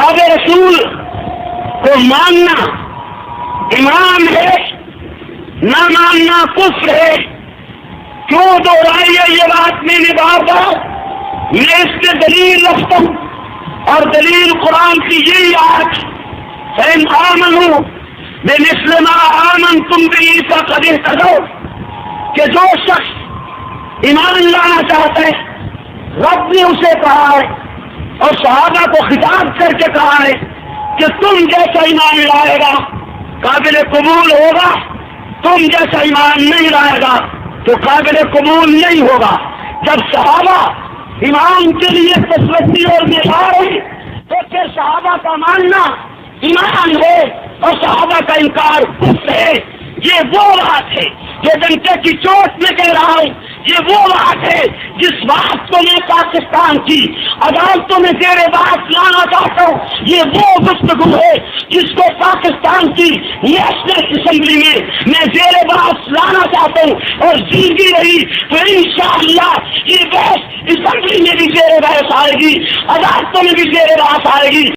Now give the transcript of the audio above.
اصحاب رسول کو ماننا ایمان ہے، نہ ماننا کفر ہے۔ کیوں دوہرائی ہے یہ بات میں نے بار بار؟ میں اس سے دلیل رکھتا ہوں۔ اور دلیل قرآن کی یہی آج فین آمن ہوں میں مسلم آمن تم بھی عیسا قدر کرو کہ جو شخص ایمان لانا چاہتا ہے، رب نے اسے کہا ہے اور صحابہ کو خطاب کر کے کہا ہے کہ تم جیسا ایمان لائے گا، قابل قبول ہوگا، تم جیسا ایمان نہیں لائے گا تو قابل قبول نہیں ہوگا۔ جب صحابہ ایمان کے لیے تسوتی اور معیار ہے تو پھر صحابہ کا ماننا ایمان ہے اور صحابہ کا انکار کفر ہے۔ یہ وہ بات ہے جو ڈنکے کی چوٹ میں کہہ رہا ہوں یہ وہ بات ہے جس بات کو میں پاکستان کی عدالتوں میں زیر بات لانا چاہتا ہوں، یہ وہ گفتگو ہے جس کو پاکستان کی نیشنل اسمبلی میں میں زیر بات لانا چاہتا ہوں اور زندگی رہی تو انشاءاللہ یہ بحث اسمبلی میں بھی زیر بحث آئے گی، عدالتوں میں بھی زیر بحث آئے گی۔